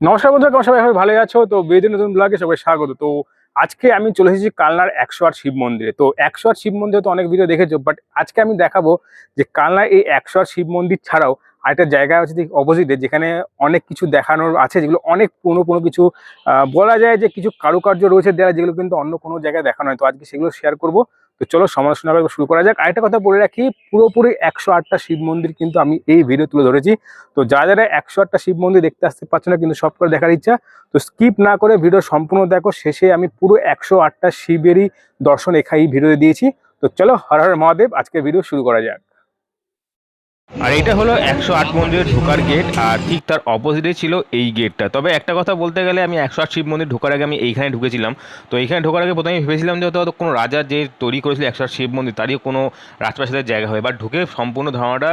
নমস্কার বন্ধুরা, কেমন সবাই? ভালো আছো। তো বেদিন নতুন ব্লগে সবাই স্বাগত। তো আজকে আমি চলে এসেছি কালনার একশো আট শিব মন্দিরে। তো একশো আট শিব মন্দিরে তো অনেক ভিডিও দেখেছ বাট আজকে আমি দেখাবো যে কালনার এই একশো আট শিব মন্দির ছাড়াও আরেকটা জায়গা আছে অপোজিটে, যেখানে অনেক কিছু দেখানোর আছে, যেগুলো অনেক পুরনো পুরনো কিছু বলা যায় যে কিছু কারুকার্য রয়েছে দেওয়া, যেগুলো কিন্তু অন্য কোনো জায়গায় দেখানো হয়। তো আজকে সেগুলো শেয়ার করব। তো চলো সমালোচনা করে শুরু করা যাক। আরেকটা কথা বলে রাখি, পুরোপুরি একশো আটটা শিব মন্দির কিন্তু আমি এই ভিডিও তুলে ধরেছি। তো যারা যারা একশো আটটা শিব মন্দির দেখতে আসতে পারছ না, কিন্তু সব করে দেখার ইচ্ছা, তো স্কিপ না করে ভিডিও সম্পূর্ণ দেখো। শেষে আমি পুরো একশো আটটা শিবেরই দর্শন এখানে এই দিয়েছি। তো চলো হর হর মহাদেব আজকে ভিডিও শুরু করা যাক। আর এটা হলো একশো আট মন্দিরের ঢোকার গেট আর ঠিক তার অপোজিটে ছিল এই গেটটা তবে একটা কথা বলতে গেলে আমি একশো আট শিব মন্দির ঢোকার আগে আমি এইখানে ঢুকেছিলাম। তো এইখানে ঢোকার আগে প্রথমে ভেবেছিলাম যে হয়তো কোনো রাজা যে তৈরি করেছিল একশো আট শিব মন্দির, তারই কোনো রাজপ্রাসাদের জায়গা হয় বা ঢুকে সম্পূর্ণ ধারণাটা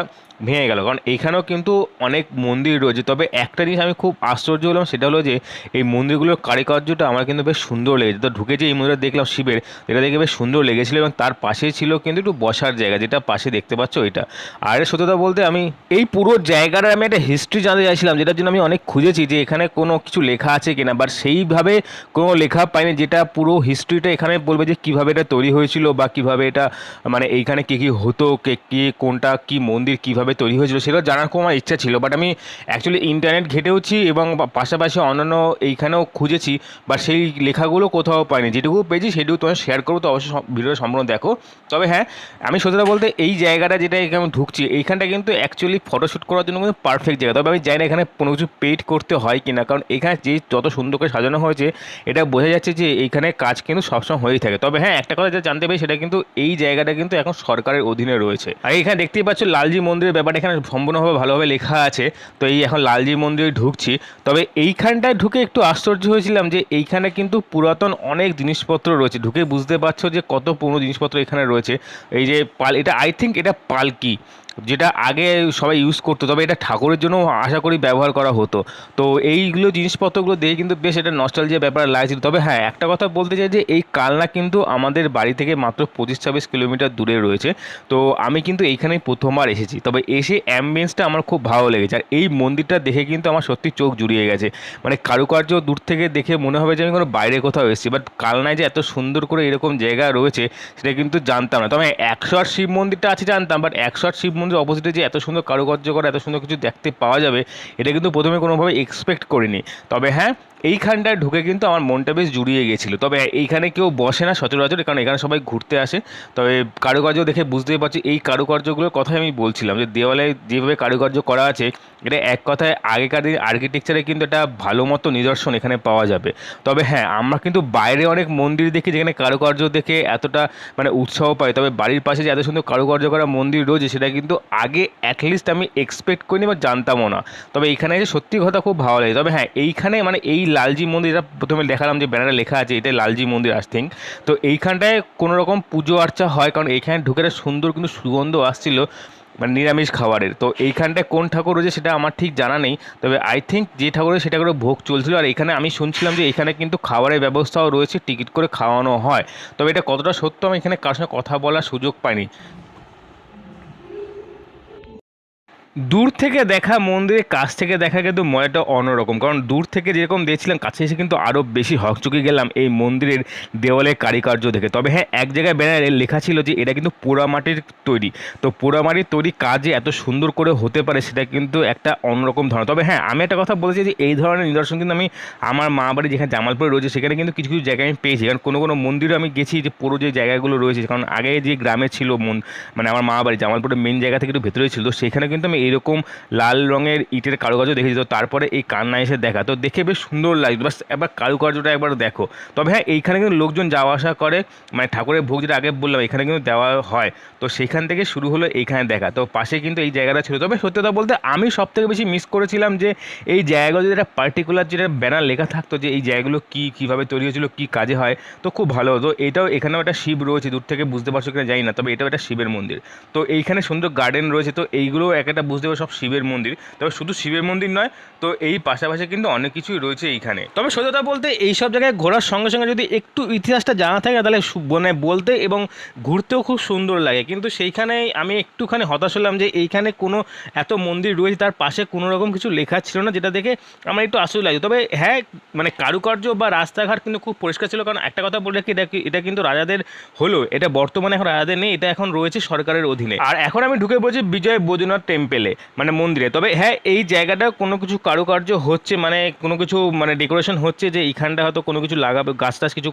ভেঙে গেল। কারণ এইখানেও কিন্তু অনেক মন্দির রয়েছে। তবে একটা জিনিস আমি খুব আশ্চর্য হলাম, সেটা হলো যে এই মন্দিরগুলোর কারিকার্যটা আমার কিন্তু বেশ সুন্দর লেগেছে। তো ঢুকে যে এই মন্দিরটা দেখলাম, শিবের। এটা দেখে বেশ সুন্দর লেগেছিলো এবং তার পাশেই ছিল কিন্তু একটু বসার জায়গা, যেটা পাশে দেখতে পাচ্ছ এটা। আর সত্যতা বলতে আমি এই পুরো জায়গাটার আমি একটা হিস্ট্রি জানতে চাইছিলাম, যেটার জন্য আমি অনেক খুঁজেছি যে এখানে কোনো কিছু লেখা আছে কিনা। বাট সেইভাবে কোনো লেখা পাইনি যেটা পুরো হিস্ট্রিটা এখানে বলবে যে কীভাবে এটা তৈরি হয়েছিল বা কীভাবে এটা মানে এইখানে কী কী হতো, কে কে, কোনটা, কি মন্দির, কীভাবে তৈরি হয়েছিল সেটা জানার খুব আমার ইচ্ছা ছিল বাট আমি অ্যাকচুয়ালি ইন্টারনেট ঘেটেওছি এবং পাশাপাশি অন্যান্য এইখানেও খুঁজেছি বা সেই লেখাগুলো কোথাও পাইনি। যেটুকু পেয়েছি সেটুকু তোমার শেয়ার করব, তো অবশ্যই ভিডিওটা সম্পূর্ণ দেখো। তবে হ্যাঁ আমি সত্যতা বলতে এই জায়গাটা যেটা এখানে ঢুকছি, এইখানটা কিন্তু অ্যাকচুয়ালি ফটোশ্যুট করার জন্য কিন্তু পারফেক্ট জায়গা। তবে আমি জানি না এখানে কোনো কিছু পেইড করতে হয় কি না কারণ এখানে যে যত সুন্দর করে সাজানো হয়েছে, এটা বোঝা যাচ্ছে যে এইখানে কাজ কিন্তু সবসময় হয়েই থাকে। তবে হ্যাঁ একটা কথা যা জানতে পারি সেটা কিন্তু এই জায়গাটা কিন্তু এখন সরকারের অধীনে রয়েছে। আর এখানে দেখতেই পাচ্ছ লালজি মন্দিরের ব্যাপারটা এখানে সম্পূর্ণভাবে ভালোভাবে লেখা আছে। তো এই এখন লালজি মন্দিরে ঢুকছি। তবে এইখানটায় ঢুকে একটু আশ্চর্য হয়েছিলাম যে এইখানে কিন্তু পুরাতন অনেক জিনিসপত্র রয়েছে। ঢুকে বুঝতে পারছ যে কত পুরনো জিনিসপত্র এখানে রয়েছে। এই যে পাল, এটা আই থিঙ্ক এটা পালকি। যেটা আগে সবাই ইউজ করতো, তবে এটা ঠাকুরের জন্য আশা করি ব্যবহার করা হতো। তো এইগুলো জিনিসপত্রগুলো দেখে কিন্তু বেশ এটা নস্টালজিয়া ব্যাপার লাগছিল। তবে হ্যাঁ একটা কথা বলতে চাই যে, এই কালনা কিন্তু আমাদের বাড়ি থেকে মাত্র পঁচিশ ছাব্বিশ কিলোমিটার দূরে রয়েছে। তো আমি কিন্তু এইখানেই প্রথমবার এসেছি। তবে এসে অ্যাম্বিয়েন্সটা আমার খুব ভালো লেগেছে। আর এই মন্দিরটা দেখে কিন্তু আমার সত্যি চোখ জুড়িয়ে গেছে। মানে কারুকার্য দূর থেকে দেখে মনে হবে যে, আমি কোনো বাইরে কোথাও এসেছি। বাট কালনায় যে এত সুন্দর করে এরকম জায়গা রয়েছে, সেটা কিন্তু জানতাম না। তবে একশো আট শিব মন্দিরটা আছে জানতাম বাট একশো আট শিব মন্দির অপোজিটে যে এত সুন্দর কারুকার্য করা, এত সুন্দর কিছু দেখতে পাওয়া যাবে, এটা কিন্তু প্রথমে কোনোভাবে এক্সপেক্ট করিনি। তবে হ্যাঁ এইখানটায় ঢুকে কিন্তু আমার মনটা বেশ জুড়িয়ে গেছিল তবে এইখানে কেউ বসে না সচরাচর, কারণ এখানে সবাই ঘুরতে আসে। তবে কারুকার্য দেখে বুঝতেই পারছি, এই কারুকার্যগুলোর কথাই আমি বলছিলাম যে, দেওয়ালে যেভাবে কারুকার্য করা আছে, এটা এক কথায় আগেকার দিন আর্কিটেকচারে কিন্তু একটা ভালো মতো নিদর্শন এখানে পাওয়া যাবে। তবে হ্যাঁ আমরা কিন্তু বাইরে অনেক মন্দির দেখি, যেখানে কারুকার্য দেখে এতটা মানে উৎসাহ পাই। তবে বাড়ির পাশে যে এত সুন্দর কারুকার্য করা মন্দির রয়েছে, সেটা কিন্তু আগে অ্যাটলিস্ট আমি এক্সপেক্ট করিনি বা জানতামও না। তবে এইখানে এসে সত্যি কথা খুব ভালো লাগে। তবে হ্যাঁ এইখানে মানে এই লালজি মন্দির, এটা প্রথমে দেখালাম যে ব্যানারে লেখা আছে এটা লালজি মন্দির আই থিঙ্ক তো এইখানটায় কোনো রকম পুজো আর্চা হয়, কারণ এইখানে ঢুকে সুন্দর কিন্তু সুগন্ধ আসছিল মানে নিরামিষ খাবারের। তো এইখানটায় কোন ঠাকুর রয়েছে সেটা আমার ঠিক জানা নেই, তবে আই থিঙ্ক যে ঠাকুরের সেটা করে ভোগ চলছিল, আর এখানে আমি শুনছিলাম যে এখানে কিন্তু খাবারের ব্যবস্থাও রয়েছে, টিকিট করে খাওয়ানো হয়। তবে এটা কতটা সত্য আমি এখানে কার সঙ্গে কথা বলার সুযোগ পাইনি। দূর থেকে দেখা মন্দিরের কাছ থেকে দেখা কিন্তু মজাটা অন্যরকম। কারণ দূর থেকে যেরকম দেখছিলাম, কাছে এসে কিন্তু আরও বেশি হকচকে গেলাম এই মন্দিরের দেওয়ালের কারিকার্য দেখে। তবে হ্যাঁ এক জায়গায় ব্যানারে লেখা ছিল যে এটা কিন্তু পোড়ামাটির তৈরি। তো পোড়ামাটির তৈরি কাজে এত সুন্দর করে হতে পারে সেটা কিন্তু একটা অন্যরকম ধরনের তবে হ্যাঁ আমি একটা কথা বলেছি যে এই ধরনের নিদর্শন কিন্তু আমি আমার মা বাড়ি যেখানে জামালপুরে রয়েছে, সেখানে কিন্তু কিছু কিছু জায়গায় আমি পেয়েছি। কারণ কোনো কোনো মন্দিরে আমি গেছি যে পুরো যে জায়গাগুলো রয়েছে, কারণ আগে যে গ্রামে ছিল মন মানে আমার মা বাড়ি, জামালপুরের মেন জায়গা থেকে একটু ভেতরে ছিল, তো সেখানে কিন্তু আমি এইরকম লাল রঙের ইটের কারুকার্য দেখেছি। তো তারপরে এই কান্না এসে দেখা। তো দেখে বেশ সুন্দর লাগে বাস একবার কারুকার্যটা একবার দেখো। তবে হ্যাঁ এইখানে কিন্তু লোকজন যাওয়া আসা করে। মানে ঠাকুরের ভোগ যেটা আগে বললাম, এখানে কিন্তু দেওয়া হয়। তো সেখান থেকে শুরু হলো এইখানে দেখা। তো পাশে কিন্তু এই জায়গাটা ছিল। তবে সত্যি কথা বলতে আমি সব থেকে বেশি মিস করেছিলাম যে এই জায়গাগুলো যেটা পার্টিকুলার যেটা ব্যানার লেখা থাকতো যে এই জায়গাগুলো কী, কীভাবে তৈরি হয়েছিল, কী কাজে হয়, তো খুব ভালো হতো। এটাও এখানেও একটা শিব রয়েছে। দূর থেকে বুঝতে পারছ কিনা জানি না। তবে এটাও একটা শিবের মন্দির। তো এইখানে সুন্দর গার্ডেন রয়েছে। তো এইগুলো এক একটা বুঝতে পারবে সব শিবের মন্দির। তবে শুধু শিবের মন্দির নয়, তো এই পাশাপাশি কিন্তু অনেক কিছুই রয়েছে এইখানে। তবে সত্যতা বলতে, এই সব জায়গায় ঘোরার সঙ্গে সঙ্গে যদি একটু ইতিহাসটা জানা থাকে, তাহলে মানে বলতে এবং ঘুরতেও খুব সুন্দর লাগে। কিন্তু সেইখানে আমি একটুখানি হতাশ হলাম যে এইখানে কোনো এত মন্দির রয়েছে, তার পাশে কোনো রকম কিছু লেখা ছিল না, যেটা দেখে আমার একটু আশ্চর্য লাগে তবে হ্যাঁ মানে কারুকার্য বা রাস্তাঘাট কিন্তু খুব পরিষ্কার ছিল, কারণ একটা কথা বলে রাখি, এটা এটা কিন্তু রাজাদের হলো, এটা বর্তমানে এখন রাজাদের নেই, এটা এখন রয়েছে সরকারের অধীনে। আর এখন আমি ঢুকে পড়েছি বিজয় বৈদ্যনাথ টেম্পেলে মানে মন্দিরে। তবে হ্যাঁ এই জায়গাটা কোনো কিছু কারুকার্য হচ্ছে মানে কোনো কিছু মানে ডেকোরেশন হচ্ছে যে এইখানটা হয়তো কোনো কিছু লাগাবে, গাছ টাছ কিছু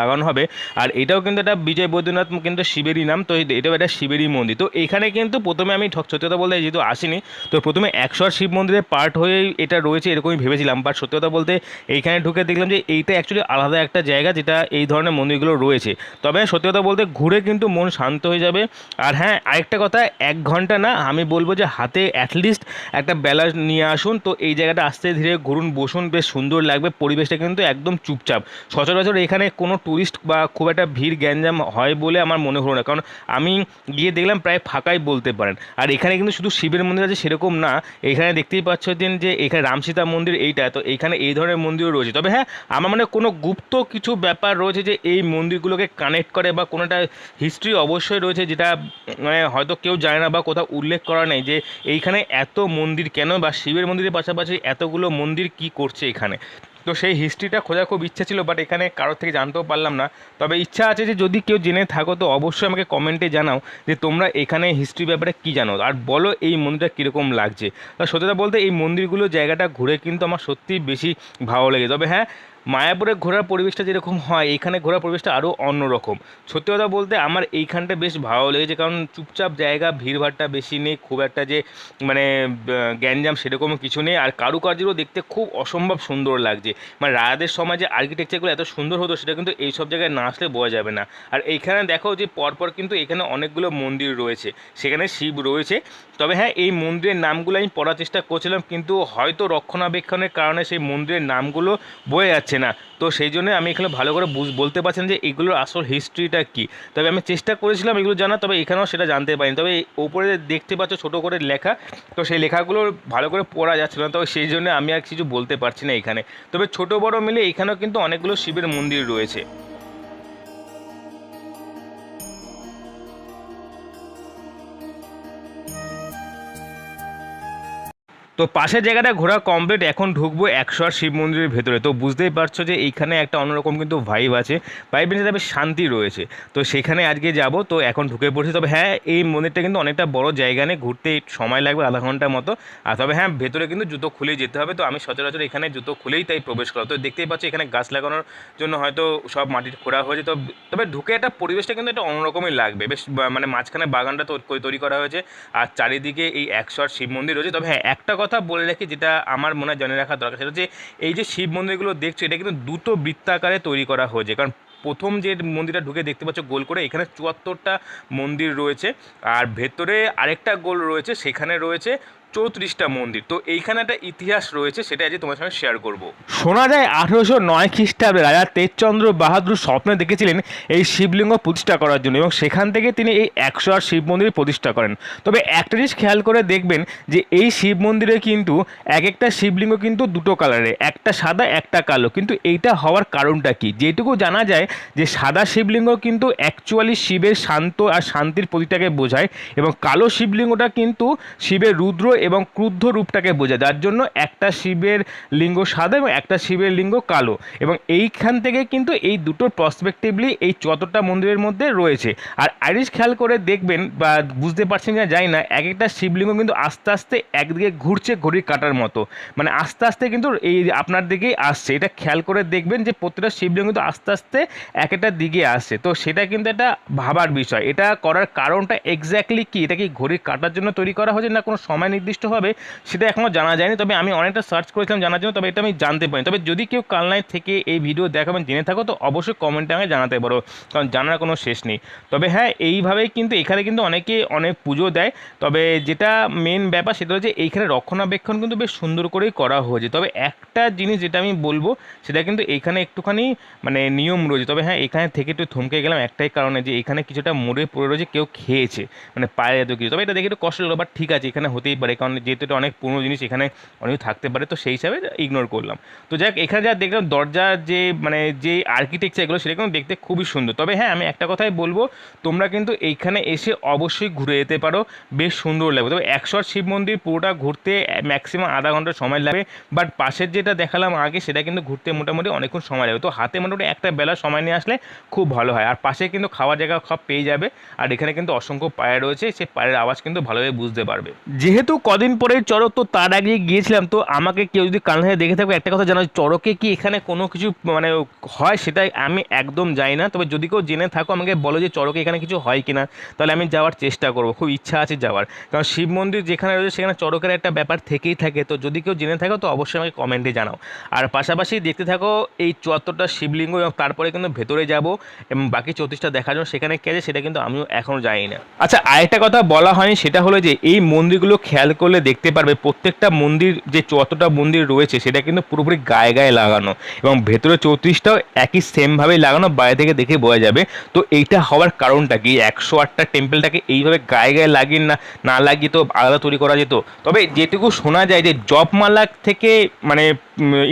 লাগানো হবে। আর এটাও কিন্তু একটা বিজয় বৈদ্যনাথ কিন্তু শিবেরই নাম, তো এটাও একটা শিবেরই মন্দির। তো এখানে কিন্তু প্রথমে আমি সত্যি কথা বলতে যেহেতু আসিনি, তো প্রথমে একশো শিব মন্দিরের পার্ট হয়ে এটা রয়েছে এরকমই ভেবেছিলাম। বাট সত্যি কথা বলতে এইখানে ঢুকে দেখলাম যে এইটা অ্যাকচুয়ালি আলাদা একটা জায়গা যেটা এই ধরনের মন্দিরগুলো রয়েছে। তবে সত্যি কথা বলতে ঘুরে কিন্তু মন শান্ত হয়ে যাবে। আর হ্যাঁ আরেকটা কথা, এক ঘণ্টা না, আমি বলব যে হাতে অ্যাটলিস্ট একটা বেলা নিয়ে আসুন। তো এই জায়গাটা আস্তে ধীরে ঘুরুন, বসুন, বেশ সুন্দর লাগবে। পরিবেশটা কিন্তু একদম চুপচাপ। সচরাচর এখানে কোনো ট্যুরিস্ট বা খুব একটা ভিড়, গ্যাঞ্জাম হয় বলে আমার মনে হলো না। কারণ আমি গিয়ে দেখলাম প্রায় ফাঁকাই বলতে পারেন। আর এখানে কিন্তু শুধু শিবের মন্দির আছে সেরকম না, এখানে দেখতেই পাচ্ছ দিন যে এখানে রামসীতা মন্দির এইটা, তো এখানে এই ধরনের মন্দিরও রয়েছে। তবে হ্যাঁ আমার মানে কোনো গুপ্ত কিছু ব্যাপার রয়েছে যে, এই মন্দিরগুলোকে কানেক্ট করে বা কোনোটা হিস্ট্রি অবশ্যই রয়েছে যেটা মানে হয়তো কেউ জানে না বা কোথাও উল্লেখ করা নেই যে এইখানে এত মন্দির কেন বা শিবের মন্দিরের পাশাপাশি এতগুলো মন্দির কি করছে এখানে? তো সেই হিস্ট্রিটা খোঁজার খুব ইচ্ছা ছিল বাট এখানে কারোর থেকে জানতেও পারলাম না। তবে ইচ্ছা আছে যে যদি কেউ জেনে থাকো, তো অবশ্যই আমাকে কমেন্টে জানাও যে তোমরা এখানে হিস্ট্রি ব্যাপারে কী জানো? আর বলো এই মন্দিরটা কীরকম লাগছে? সত্যতা বলতে, এই মন্দিরগুলো জায়গাটা ঘুরে কিন্তু আমার সত্যিই বেশি ভালো লাগে তবে হ্যাঁ মায়াপুরে ঘোরার পরিবেশটা যেরকম হয়, এইখানে ঘোরার পরিবেশটা আরও অন্যরকম। সত্যি কথা বলতে আমার এইখানটা বেশ ভালো লেগেছে, কারণ চুপচাপ জায়গা, ভিড়ভাড়টা বেশি নেই, খুব একটা যে মানে গ্যাঞ্জাম সেরকম কিছু নেই, আর কারুকার্যও দেখতে খুব অসম্ভব সুন্দর লাগছে। মানে রাজাদের সময় যে আর্কিটেকচারগুলো এত সুন্দর হতো, সেটা কিন্তু এই সব জায়গায় না আসলে বোঝা যাবে না। আর এইখানে দেখো যে, পরপর কিন্তু এখানে অনেকগুলো মন্দির রয়েছে, সেখানে শিব রয়েছে। তবে হ্যাঁ এই মন্দিরের নামগুলো আমি পড়ার চেষ্টা করছিলাম, কিন্তু হয়তো রক্ষণাবেক্ষণের কারণে সেই মন্দিরের নামগুলো বয়ে যাচ্ছে। না। তো সেই জন্য আমি এখানে ভালো করে বুঝ- বলতে পারছেন যে এগুলোর আসল হিস্ট্রিটা কী। তবে আমি চেষ্টা করেছিলাম এগুলো জানা তবে এখানেও সেটা জানতে পারিনি। তবে ওপরে দেখতে পাচ্ছ ছোটো করে লেখা, তো সেই লেখাগুলো ভালো করে পড়া যাচ্ছিল না। তবে সেই জন্য আমি আর কিছু বলতে পারছি না এখানে। তবে ছোট বড় মিলে এখানেও কিন্তু অনেকগুলো শিবের মন্দির রয়েছে। তো পাশের জায়গাটা ঘোরা কমপ্লিট এখন ঢুকবো একশো আর শিব মন্দিরের ভেতরে। তো বুঝতেই পারছ যে এইখানে একটা অন্যরকম কিন্তু ভাইব আছে। ভাইবের সাথে বেশ শান্তি রয়েছে। তো সেখানে আজকে যাব, তো এখন ঢুকে পড়ছি। তবে হ্যাঁ এই মন্দিরটা কিন্তু অনেকটা বড় জায়গা নিয়ে ঘুরতে সময় লাগবে আধা ঘণ্টার মতো। আর তবে হ্যাঁ ভেতরে কিন্তু জুতো খুলেই যেতে হবে। তো আমি সচরাচর এখানে জুতো খুলেই তাই প্রবেশ করা। তো দেখতেই পাচ্ছি এখানে গাছ লাগানোর জন্য হয়তো সব মাটি খোঁড়া হয়েছে। তো তবে ঢুকে একটা পরিবেশটা কিন্তু একটা অন্যরকমই লাগবে। বেশ মানে মাঝখানে বাগানটা তৈরি করা হয়েছে। আর চারিদিকে এই একশো আর শিব মন্দির রয়েছে। তবে হ্যাঁ একটা কথা বলে রাখি যেটা আমার মনে হয় জেনে রাখা দরকার, সেটা হচ্ছে এই যে শিব মন্দিরগুলো দেখছ, এটা কিন্তু দ্রুত বৃত্তাকারে তৈরি করা হয়েছে। কারণ প্রথম যে মন্দিরটা ঢুকে দেখতে পাচ্ছ গোল করে, এখানে চুয়াত্তরটা মন্দির রয়েছে। আর ভেতরে আরেকটা গোল রয়েছে, সেখানে রয়েছে চৌত্রিশটা মন্দির। তো এইখানে একটা ইতিহাস রয়েছে সেটা আজ তোমার সঙ্গে শেয়ার করব। শোনা যায় আঠেরোশো নয় খ্রিস্টাব্দে রাজা তেজচন্দ্র বাহাদুর স্বপ্নে দেখেছিলেন এই শিবলিঙ্গ প্রতিষ্ঠা করার জন্য এবং সেখান থেকে তিনি এই একশো আট শিব মন্দির প্রতিষ্ঠা করেন। তবে একটা জিনিস খেয়াল করে দেখবেন যে এই শিব মন্দিরে কিন্তু এক একটা শিবলিঙ্গ কিন্তু দুটো কালারে একটা সাদা, একটা কালো। কিন্তু এইটা হওয়ার কারণটা কি? যেটুকু জানা যায় যে সাদা শিবলিঙ্গ কিন্তু অ্যাকচুয়ালি শিবের শান্ত আর শান্তির প্রতীকটাকে বোঝায় এবং কালো শিবলিঙ্গটা কিন্তু শিবের রুদ্র এবং ক্রুদ্ধ রূপটাকে বোঝায়, যার জন্য একটা শিবের লিঙ্গ সাদা এবং একটা শিবের লিঙ্গ কালো। এবং এইখান থেকে কিন্তু এই দুটো প্রসপেক্টিভলি এই চতটা মন্দিরের মধ্যে রয়েছে। আর আইরিশ খেয়াল করে দেখবেন বা বুঝতে পারছেন না জানি না এক একটা শিবলিঙ্গ কিন্তু আস্তে আস্তে একদিকে ঘুরছে ঘড়ির কাটার মতো। মানে আস্তে আস্তে কিন্তু এই আপনার দিকেই আসছে, এটা খেয়াল করে দেখবেন যে প্রত্যেকটা শিবলিঙ্গ কিন্তু আস্তে আস্তে এক একটা দিকে আসছে। তো সেটা কিন্তু একটা ভাবার বিষয়। এটা করার কারণটা এক্স্যাক্টলি কি? এটা কি ঘড়ির কাটার জন্য তৈরি করা হয়েছে না কোনো সময় নির্দিষ্টভাবে সেটা এখনও জানা যায়নি। তবে আমি অনেকটা সার্চ করেছিলাম জানার জন্য, তবে এটা আমি জানতে পারিনি। তবে যদি কেউ কালনায় থেকে এই ভিডিও দেখাবেন, জেনে থাকো, তো অবশ্যই কমেন্টে আমাকে জানাতে পারো, কারণ জানার কোনো শেষ নেই। তবে হ্যাঁ এইভাবেই কিন্তু এখানে কিন্তু অনেকে অনেক পুজো দেয়। তবে যেটা মেন ব্যাপার সেটা হচ্ছে এইখানে রক্ষণাবেক্ষণ কিন্তু বেশ সুন্দর করেই করা হয়েছে। তবে একটা জিনিস যেটা আমি বলব, সেটা কিন্তু এখানে একটুখানি মানে নিয়ম রয়েছে। তবে হ্যাঁ এখানে থেকে একটু থমকে গেলাম একটাই কারণে যে এখানে কিছুটা মোড়ে পড়ে রয়েছে, কেউ খেয়েছে মানে পায়ে এত কিছু। তবে এটা দেখে একটু কষ্ট লাগল বাট ঠিক আছে, এখানে হতেই পারে। কারণ যেহেতু এটা অনেক পুরনো জিনিস, এখানে অনেক থাকতে পারে, তো সেই হিসাবে ইগনোর করলাম। তো যাক, এখানে যা দেখলাম দরজার যে মানে যে আর্কিটেকচার এগুলো, সেটা কিন্তু দেখতে খুবই সুন্দর। তবে হ্যাঁ আমি একটা কথাই বলব, তোমরা কিন্তু এইখানে এসে অবশ্যই ঘুরে যেতে পারো, বেশ সুন্দর লাগবে। তবে একশো আট শিব মন্দির পুরোটা ঘুরতে ম্যাক্সিমাম আধা ঘণ্টা সময় লাগবে বাট পাশের যেটা দেখালাম আগে, সেটা কিন্তু ঘুরতে মোটামুটি অনেকক্ষণ সময় লাগবে। তো হাতে মোটামুটি একটা বেলা সময় নিয়ে আসলে খুব ভালো হয়। আর পাশে কিন্তু খাওয়ার জায়গা সব পেয়ে যাবে, আর এখানে কিন্তু অসংখ্য পায়ে রয়েছে, সেই পায়ের আওয়াজ কিন্তু ভালোভাবে বুঝতে পারবে। যেহেতু কদিন পরে চড়ক, তো তার আগে গিয়েছিলাম, তো আমাকে কেউ যদি কানহায় দেখে থাকবে, একটা কথা জানা, চড়কে কি এখানে কোনো কিছু মানে হয় সেটাই আমি একদম জানি না। তবে যদি কেউ জেনে থাকো, আমাকে বলো যে চড়কে এখানে কিছু হয় কিনা তাহলে আমি যাওয়ার চেষ্টা করব, খুব ইচ্ছা আছে যাওয়ার। কারণ শিব মন্দির যেখানে রয়েছে, সেখানে চড়কের একটা ব্যাপার থেকেই থাকে, তো যদি কেউ জেনে থাকো, তো অবশ্যই আমাকে কমেন্টে জানাও। আর পাশাপাশি দেখতে থাকো, এই চুয়াত্তরটা শিবলিঙ্গ এবং তারপরে কিন্তু ভেতরে যাব, এবং বাকি চৌত্রিশটা দেখার জন্য সেখানে কে সেটা কিন্তু আমিও এখনও জানি না। আচ্ছা আরেকটা কথা বলা হয়নি, সেটা হলো যে এই মন্দিরগুলো খেয়াল করলে দেখতে পারবে প্রত্যেকটা মন্দির যে যতটা মন্দির রয়েছে, সেটা কিন্তু পুরোপুরি গায়ে গায়ে লাগানো এবং ভেতরে চৌত্রিশটাও একই সেমভাবেই লাগানো, বাইরে থেকে দেখে বোঝা যাবে। তো এইটা হওয়ার কারণটা কি? একশো আটটা টেম্পেলটাকে এইভাবে গায়ে গায়ে লাগিয়ে না না লাগিয়ে তো আলাদা তৈরি করা যেত? তবে যেটুকু শোনা যায় যে জপমালা থেকে মানে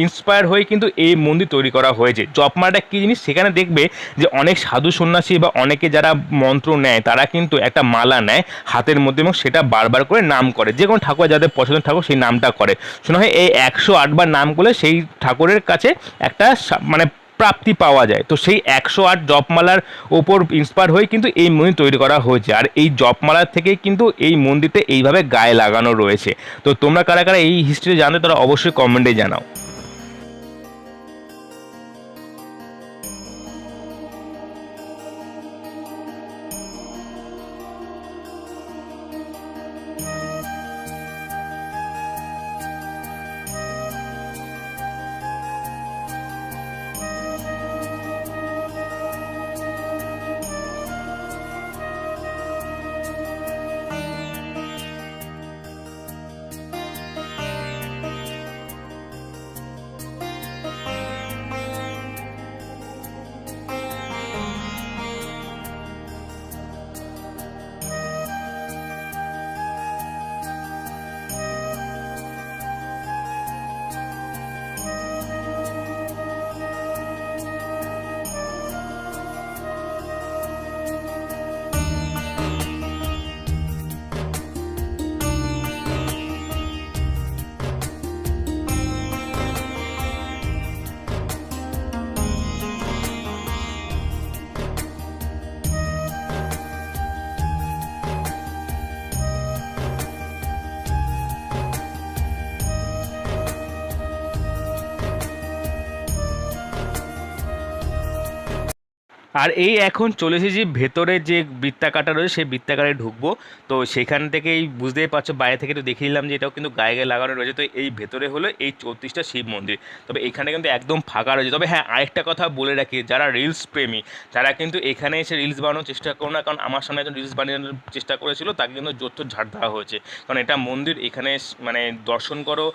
ইন্সপায়ার হয়ে কিন্তু এই মন্দির তৈরি করা হয়েছে। জপমালাটা কী জিনিস? সেখানে দেখবে যে অনেক সাধু সন্ন্যাসী বা অনেকে যারা মন্ত্র নেয়, তারা কিন্তু একটা মালা নেয় হাতের মধ্যে এবং সেটা বারবার করে নাম করে। যে কোনো ঠাকুর যাদের পছন্দের ঠাকুর সেই নামটা করে। শোনা হয় এই একশো আটবার নাম করলে সেই ঠাকুরের কাছে একটা মানে প্রাপ্তি পাওয়া যায়। তো সেই একশো আট জপমালার ওপর ইন্সপায়ার হয়ে কিন্তু এই মন্দির তৈরি করা হয়েছে। আর এই জপমালার থেকে কিন্তু এই মন্দিরটা এইভাবে গায়ে লাগানো রয়েছে। তো তোমরা কারা কারা এই হিস্ট্রি জানতে তারা অবশ্যই কমেন্টে জানাও। আর এই এখন চলে এসেছি, ভেতরে যে বৃত্তাকাটা রয়েছে সেই বৃত্তাকারে ঢুকবো। তো সেখান থেকেই বুঝতেই পারছ, বাইরে থেকে তো দেখে নিলাম যে এটাও কিন্তু গায়ে গায়ে লাগানো রয়েছে। তো এই ভেতরে হলো এই চৌত্রিশটা শিব মন্দির। তবে এখানে কিন্তু একদম ফাঁকা রয়েছে। তবে হ্যাঁ আরেকটা কথা বলে রাখি, যারা রিলস প্রেমী, তারা কিন্তু এখানে এসে রিলস বানানোর চেষ্টা করো না, কারণ আমার সামনে একজন রিলস বানানোর চেষ্টা করেছিল, তাকে কিন্তু জোর ঝাড় দেওয়া হয়েছে। কারণ এটা মন্দির, এখানে মানে দর্শন করো,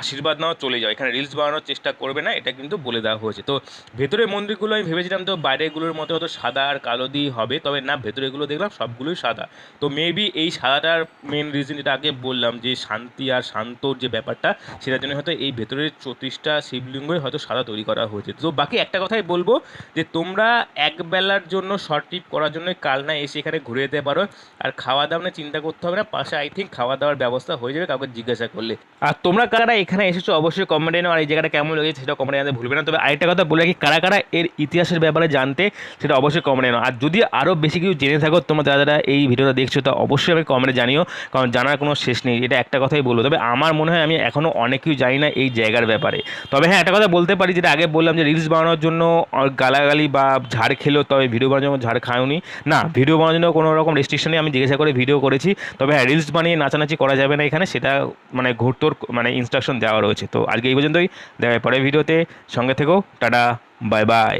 আশীর্বাদ নাও, চলে যাও। এখানে রিলস বানানোর চেষ্টা করবে না, এটা কিন্তু বলে দেওয়া হয়েছে। তো ভেতরে মন্দিরগুলো আমি ভেবেছিলাম তো বাইরেগুলোর মতো হয়তো সাদা আর কালো দিয়ে হবে, তবে না ভেতরেগুলো দেখলাম সবগুলোই সাদা। তো মেবি এই সাদাটার মেন রিজন যেটা আগে বললাম, যে শান্তি আর শান্তর যে ব্যাপারটা, সেটার জন্য হয়তো এই ভেতরের চৌত্রিশটা শিবলিঙ্গই হয়তো সাদা তৈরি করা হয়েছে। তো বাকি একটা কথাই বলব, যে তোমরা এক বেলার জন্য শর্ট ট্রিপ করার জন্য কালনা এসে এখানে ঘুরে যেতে পারো, আর খাওয়া দাওয়া নিয়ে চিন্তা করতে হবে না, পাশে আই থিঙ্ক খাওয়া দাওয়ার ব্যবস্থা হয়ে যাবে কাউকে জিজ্ঞাসা করলে। আর তোমরা কারা এখানে এসেছ, অবশ্যই কমেন্টে নাও, আর এই জায়গাটা কেমন লেগেছে সেটা কমেন্টে জানাতে ভুলবে না। তবে আরেকটা কথা বলে রাখি, কারা কারা এর ইতিহাসের ব্যাপারে জানতে সেটা অবশ্যই কমেন্টে নাও আর যদি আরও বেশি কিছু জেনে থাকো, তোমরা যারা যারা এই ভিডিওটা দেখছ, তা অবশ্যই আমি কমেন্টে জানিও, কারণ জানার কোনো শেষ নেই। এটা একটা কথাই বলব। তবে আমার মনে হয় আমি এখনও অনেক কিছু জানি না এই জায়গার ব্যাপারে। তবে হ্যাঁ একটা কথা বলতে পারি, যেটা আগে বললাম যে রিলস বানানোর জন্য গালাগালি বা ঝাড় খেলো তবে ভিডিও বানানোর জন্য ঝাড় খাওনি। না ভিডিও বানানোর জন্য কোনো রকম রেস্ট্রিকশনে আমি জিজ্ঞাসা করে ভিডিও করেছি। তবে হ্যাঁ রিলস বানিয়ে নাচানাচি করা যাবে না এখানে। সেটা মানে ঘুরতোর মানে ইনস্ট্রাকশন দেওয়া রয়েছে। তো আজকে এই পর্যন্তই। দেখা পরের ভিডিওতে সঙ্গে থেকেও টাটা। Bye bye.